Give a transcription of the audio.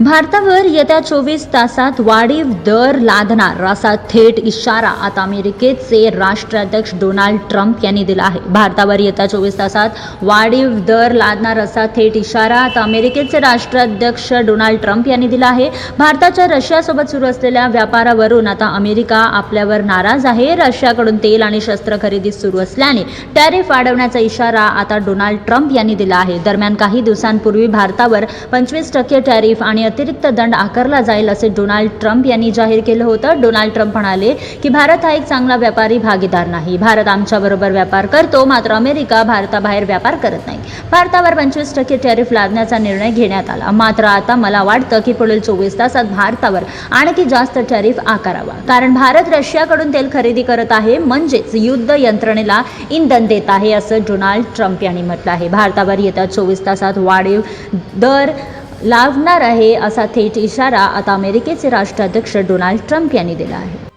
भारतावर येत्या चोवीस तासात वाढीव दर लादणार असा थेट इशारा आता अमेरिकेचे राष्ट्राध्यक्ष डोनाल्ड ट्रम्प यांनी दिला आहे. भारतावर येत्या चोवीस तासात वाढीव दर लादणार असा थेट इशारा आता अमेरिकेचे राष्ट्राध्यक्ष डोनाल्ड ट्रम्प यांनी दिला आहे. भारताच्या रशियासोबत सुरू असलेल्या व्यापारावरून आता अमेरिका आपल्यावर नाराज आहे. रशियाकडून तेल आणि शस्त्र खरेदी सुरू असल्याने टॅरिफ वाढवण्याचा इशारा आता डोनाल्ड ट्रम्प यांनी दिला आहे. दरम्यान काही दिवसांपूर्वी भारतावर पंचवीस टक्के टॅरिफ आणि अतिरिक्त दंड आकारला जाईल असे डोनाल्ड ट्रम्प यांनी जाहीर केलं होतं. डोनाल्ड ट्रम्प म्हणाले की भारत हा एक चांगला व्यापारी भागीदार नाही. भारत आमच्याबरोबर व्यापार करतो. मात्र अमेरिका भारताबाहेर व्यापार करत नाही. भारतावर पंचवीस टक्के टॅरिफ लादण्याचा निर्णय घेण्यात आला. मात्र आता मला वाटतं की पुढील चोवीस तासात भारतावर आणखी जास्त टॅरिफ आकारावा. कारण भारत रशियाकडून तेल खरेदी करत आहे. म्हणजेच युद्ध यंत्रणेला इंधन देत आहे असं डोनाल्ड ट्रम्प यांनी म्हटलं आहे. भारतावर येत्या चोवीस तासात वाढीव दर लावणार आहे असा थेट इशारा आता अमेरिकेचे राष्ट्राध्यक्ष डोनाल्ड ट्रम्प यांनी दिला आहे.